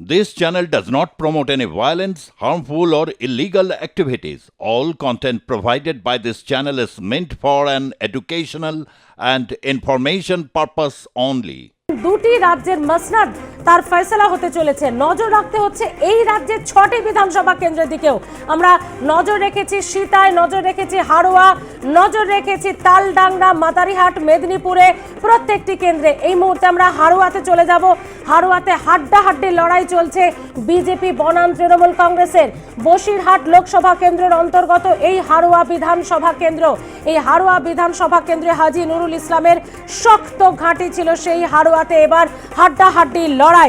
This channel does not promote any violence, harmful, or illegal activities. All content provided by this channel is meant for an educational and information purpose only. দুটি রাজ্যের মসনাদ তার ফয়সলা হতে চলেছে। নজর রাখতে হচ্ছে এই রাজ্যের ছটি বিধানসভা কেন্দ্রের দিকেও। আমরা নজর রেখেছি সীতায়, নজর রেখেছি হাড়োয়া, নজর রেখেছি তালডাংরা, মাদারিহাট, মেদিনীপুরে প্রত্যেকটি কেন্দ্রে। এই মুহূর্তে আমরা হাড়োয়াতে চলে যাব। হাড়োয়াতে হাড্ডাহাড্ডি লড়াই চলছে বিজেপি, বনাম, তৃণমূল কংগ্রেসের। বসিরহাট লোকসভা কেন্দ্রের অন্তর্গত এই হাড়োয়া বিধানসভা কেন্দ্র। এই হাড়োয়া বিধানসভা কেন্দ্রে হাজি নুরুল ইসলামের শক্ত ঘাঁটি ছিল সেই হাড়োয়াতে। এবার হাড্ডাহাড্ডি লড়াই อะไร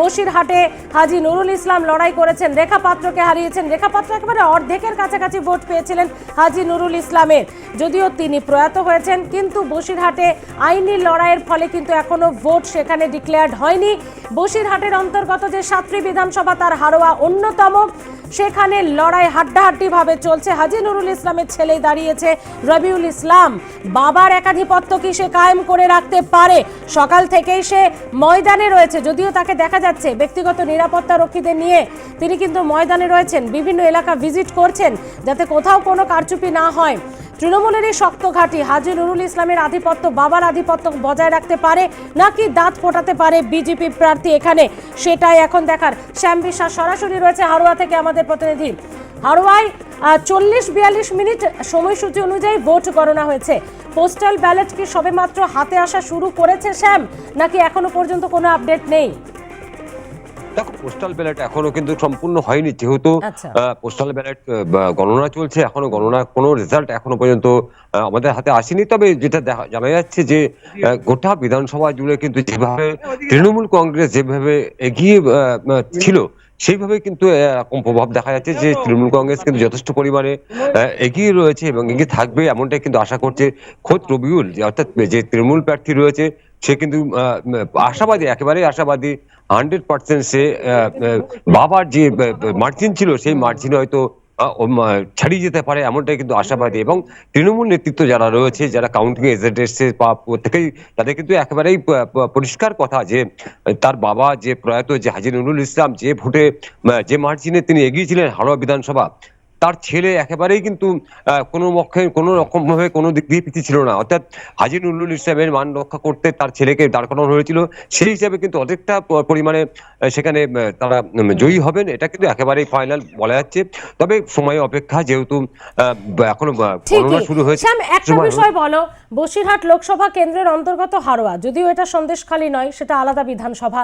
বসিরহাটে হাজি নুরুল ইসলাম লড়াই করেছেন। রেখা পাত্রকে হারিয়েছেন। রেখা পাত্র একেবারে অর্ধেকের কাছাকাছি ভোট পেয়েছিলেন হাজি নুরুল ইসলামের। যদিও তিনি প্রয়াত হয়েছেন, কিন্তু বসিরহাটে আইনি লড়াইয়ের ফলে কিন্তু এখনও ভোট সেখানে ডিক্লেয়ার্ড হয়নি। বসিরহাটের অন্তর্গত যে সাতটি বিধানসভা, তার হারোয়া অন্যতম। সেখানে লড়াই হাড্ডাহাড্ডি ভাবে চলছে। হাজি নুরুল ইসলামের ছেলে দাঁড়িয়েছে রবিউল ইসলাম। বাবার একাধিপত্য কি সে কায়েম করে রাখতে পারে? সকাল থেকেই সে ময়দানে রয়েছে, যদিও তাকে দেখা যাচ্ছে, ব্যক্তিগত নিরাপত্তা রক্ষীদের নিয়ে তিনি কিন্তু ময়দানে রয়েছেন, বিভিন্ন এলাকা ভিজিট করছেন যাতে কোথাও কোনো কারচুপি না হয়। তৃণমূলের এই শক্ত ঘাঁটি, হাজি নুরুল ইসলামের আধিপত্য, বাবার আধিপত্য বজায় রাখতে পারে নাকি দাঁত ফোটাতে পারে বিজেপি প্রার্থী এখানে? সেটাই এখন দেখার। শ্যাম বিশ্বাস সরাসরি রয়েছে হারোয়া থেকে আমাদের প্রতিনিধি। হারোয়ায় চল্লিশ বিয়াল্লিশ মিনিট সময়সূচি অনুযায়ী ভোট গণনা হয়েছে। পোস্টাল ব্যালট কি সবেমাত্র হাতে আসা শুরু করেছে শ্যাম, নাকি এখনও পর্যন্ত কোনো আপডেট নেই? দেখো পোস্টাল ব্যালট এখনও কিন্তু সম্পূর্ণ হয়নি যেহেতু আচ্ছা। পোস্টাল ব্যালট গণনা চলছে এখনও গণনা কোনো রেজাল্ট এখনও পর্যন্ত আমাদের হাতে আসেনি তবে যেটা দেখা জানা যাচ্ছে যে গোটা বিধানসভা জুড়ে কিন্তু যেভাবে তৃণমূল কংগ্রেস যেভাবে এগিয়ে ছিল সেইভাবে কিন্তু এরকম প্রভাব দেখা যাচ্ছে যে তৃণমূল কংগ্রেস কিন্তু যথেষ্ট পরিমাণে এগিয়ে রয়েছে এবং এগিয়ে থাকবে এমনটাই কিন্তু আশা করছে খোদ রবিউল যে অর্থাৎ যে তৃণমূল প্রার্থী রয়েছে সে কিন্তু আশাবাদী, একেবারেই আশাবাদী হান্ড্রেড পার্সেন্ট সে বাবার যে মার্জিন ছিল, সেই মার্জিন হয়তো ছাড়িয়ে যেতে পারে, এমনটাই কিন্তু আশাবাদী। এবং তৃণমূল নেতৃত্ব যারা রয়েছে, যারা কাউন্টিং এজেন্ট এসছে বা প্রত্যেকেই তাদের কিন্তু একেবারেই পরিষ্কার কথা যে, তার বাবা যে প্রয়াত যে হাজি নুরুল ইসলাম, যে ভোটে যে মার্জিনে তিনি এগিয়েছিলেন হাড়োয়া বিধানসভা তার ছেলে একেবারেই কিন্তু কোনো পক্ষে কোনো রকম ভাবে কোনো দিক দিয়ে পিছিয়ে ছিল না। অর্থাৎ হাজি নুরুল ইসলামের মান রক্ষা করতে তার ছেলেকে দাঁড় করানো হয়েছিল। সেই হিসাবে কিন্তু অনেকটা পরিমাণে সেখানে তারা জয়ী হবেন। এটা কিন্তু একেবারেই ফাইনাল বলা যাচ্ছে। তবে সময় অপেক্ষা যেহেতু আহ, এখনও গণনা শুরু হয়েছে। একটা বিষয় বলো। বসিরহাট লোকসভা কেন্দ্রের অন্তর্গত হারোয়া। যদিও এটা সন্দেশখালী নয় সেটা আলাদা বিধানসভা।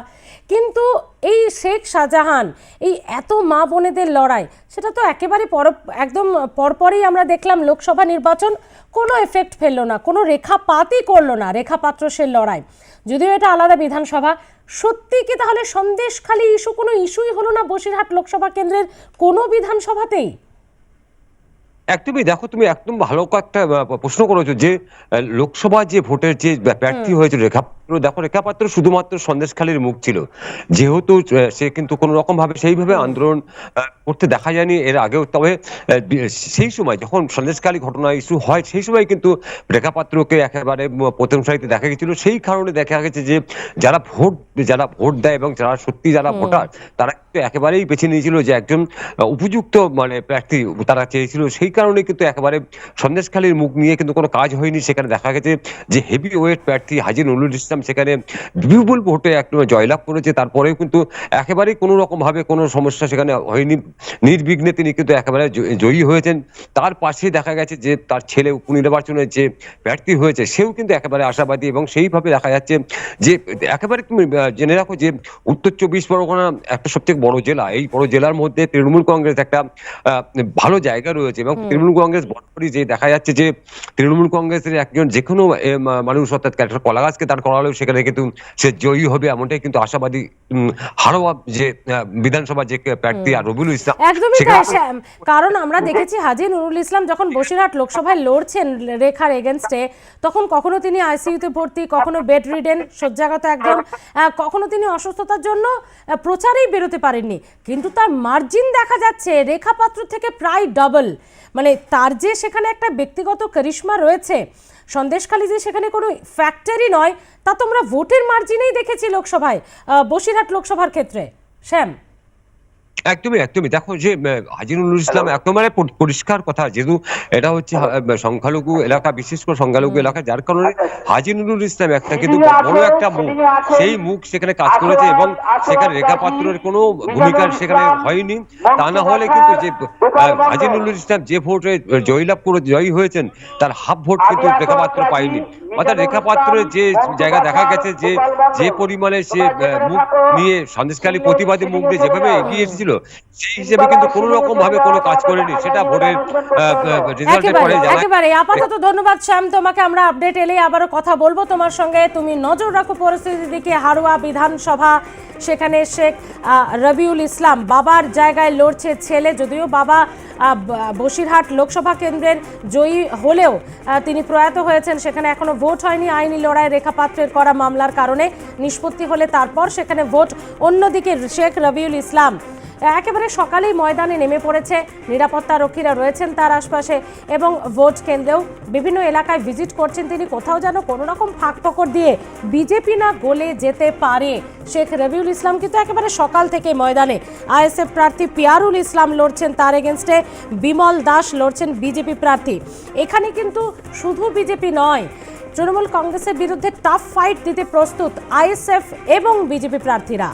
কিন্তু এই শেখ শাহজাহান এই এত মা বোনেদের লড়াই সেটা তো একেবারে পর একদম পরপরই আমরা দেখলাম লোকসভা নির্বাচন কোনো এফেক্ট ফেলল না কোনো রেখাপাতই করল না রেখাপাত্র সে লড়াই। যদিও এটা আলাদা বিধানসভা সত্যি কি তাহলে সন্দেশখালী ইস্যু কোনো ইস্যুই হলো না বসিরহাট লোকসভা কেন্দ্রের কোনো বিধানসভাতেই? একদমই দেখো তুমি একদম ভালো একটা আহ, প্রশ্ন করেছ যে লোকসভা যে ভোটের যে প্রার্থী হয়েছিল রেখাপাত্র দেখো রেখাপাত্র শুধুমাত্র সন্দেশখালীর মুখ ছিল। যেহেতু সে কিন্তু কোন রকম ভাবে সেইভাবে আন্দোলন করতে দেখা যায়নি এর আগেও। তবে সেই সময় যখন সন্দেশখালী ঘটনা ইস্যু হয় সেই সময় কিন্তু রেখাপাত্রকে একেবারে প্রথম সারিতে দেখা গেছিল। সেই কারণে দেখা গেছে যে যারা ভোট যারা ভোট দেয় এবং যারা সত্যি যারা ভোটার তারা কিন্তু একেবারেই বেছে নিয়েছিল যে একজন উপযুক্ত মানে প্রার্থী তারা চেয়েছিল। সেই কারণে কিন্তু একেবারে সন্দেশখালীর মুখ নিয়ে কিন্তু কোনো কাজ হয়নি। সেখানে দেখা গেছে যে হেভি ওয়েট প্রার্থী হাজি নুরুল ইসলাম সেখানে বিপুল ভোটে একদম জয়লাভ করেছে। তারপরেও কিন্তু একেবারেই কোনো রকম ভাবে কোনো সমস্যা সেখানে হয়নি। নির্বিঘ্নে তিনি কিন্তু একেবারে জয়ী হয়েছেন। তার পাশে দেখা গেছে যে তার ছেলে উপনির্বাচনে যে প্রার্থী হয়েছে সেও কিন্তু একেবারে আশাবাদী এবং সেইভাবে দেখা যাচ্ছে যে একেবারে তুমি জেনে রাখো যে উত্তর চব্বিশ পরগনা একটা সবথেকে বড় জেলা। এই বড় জেলার মধ্যে তৃণমূল কংগ্রেস একটা ভালো জায়গা রয়েছে এবং তৃণমূল কংগ্রেস বরাবরই যে দেখা যাচ্ছে যে তৃণমূল কংগ্রেসের একজন যে কোনো মানুষ অর্থাৎ একটা কলা গাছকে দাঁড় করালেও সেখানে কিন্তু সে জয়ী হবে এমনটাই কিন্তু আশাবাদী হারোয়া যে বিধানসভা যে প্রার্থী আর রবিউল ইসলাম একদমই তাই শ্যাম। কারণ আমরা দেখেছি হাজি নুরুল ইসলাম যখন বসিরহাট লোকসভায় লড়ছেন রেখার এগেনস্টে তখন কখনো তিনি আইসিইউতে ভর্তি কখনো বেড রিডেন শয্যাগত একদম কখনো তিনি অসুস্থতার জন্য প্রচারেই বেরোতে পারেননি। কিন্তু তার মার্জিন দেখা যাচ্ছে রেখা পাত্র থেকে প্রায় ডাবল মানে তার যে সেখানে একটা ব্যক্তিগত করিশ্মা রয়েছে সন্দেশখালী যে সেখানে কোনো ফ্যাক্টরি নয়, তা তোমরা ভোটের মার্জিনেই দেখেছি লোকসভায় বসিরহাট লোকসভার ক্ষেত্রে। শ্যাম? একদমই একদমই। দেখো যে আহ, হাজি নুরুল ইসলাম একেবারে পরি- পরিষ্কার কথা যেহেতু এটা হচ্ছে সংখ্যালঘু এলাকা বিশেষ করে সংখ্যালঘু এলাকা যার কারণে হাজি নুরুল ইসলাম একটা কিন্তু বড় একটা মুখ সেই মুখ সেখানে কাজ করেছে এবং সেখানে রেখা পাত্রের কোনো ভূমিকা সেখানে হয়নি। তা না হলে কিন্তু যে আহ, হাজি নুরুল ইসলাম যে ভোটে জয়লাভ করে জয়ী হয়েছেন তার হাফ ভোট কিন্তু রেখা পাত্র পায়নি। অর্থাৎ রেখা পাত্রের যে জায়গা দেখা গেছে যে যে পরিমাণে সে মুখ নিয়ে সন্দেশখালী প্রতিবাদী মুখ দিয়ে যেভাবে এগিয়ে এসেছিল সেই হিসেবে কিন্তু কোনো রকম ভাবে কোনো কাজ করেনি সেটা ভোটের রেজাল্টের পরে জানা একেবারে আপাতত ধন্যবাদ শ্যাম তোমাকে আমরা আপডেট এলেই আবারও কথা বলব। তোমার সঙ্গে তুমি নজর রাখো পরিস্থিতির দিকে। হারোয়া বিধানসভা সেখানে শেখ রবিউল ইসলাম বাবার জায়গায় লড়ছে ছেলে যদিও বাবা বসিরহাট লোকসভা কেন্দ্রের জয়ী হলেও তিনি প্রয়াত হয়েছেন। সেখানে এখনও ভোট হয়নি। আইনি লড়াই রেখা পাত্রের করা মামলার কারণে নিষ্পত্তি হলে তারপর সেখানে ভোট। অন্যদিকে শেখ রবিউল ইসলাম একেবারে সকালেই ময়দানে নেমে পড়েছে। নিরাপত্তা রক্ষীরা রয়েছেন তার আশপাশে এবং ভোট কেন্দ্রেও বিভিন্ন এলাকায় ভিজিট করছেন তিনি। কোথাও যেন কোনো রকম ফাঁক ফকর দিয়ে বিজেপি না গলে যেতে পারে। শেখ রবিউল ইসলাম কিন্তু একেবারে সকাল থেকে ময়দানে। আইএসএফ প্রার্থী পিয়ারুল ইসলাম লড়ছেন তার এগেনস্টে। বিমল দাস লড়ছেন বিজেপি প্রার্থী। এখানে কিন্তু শুধু বিজেপি নয়, তৃণমূল কংগ্রেসের বিরুদ্ধে টাফ ফাইট দিতে প্রস্তুত আইএসএফ এবং বিজেপি প্রার্থীরা।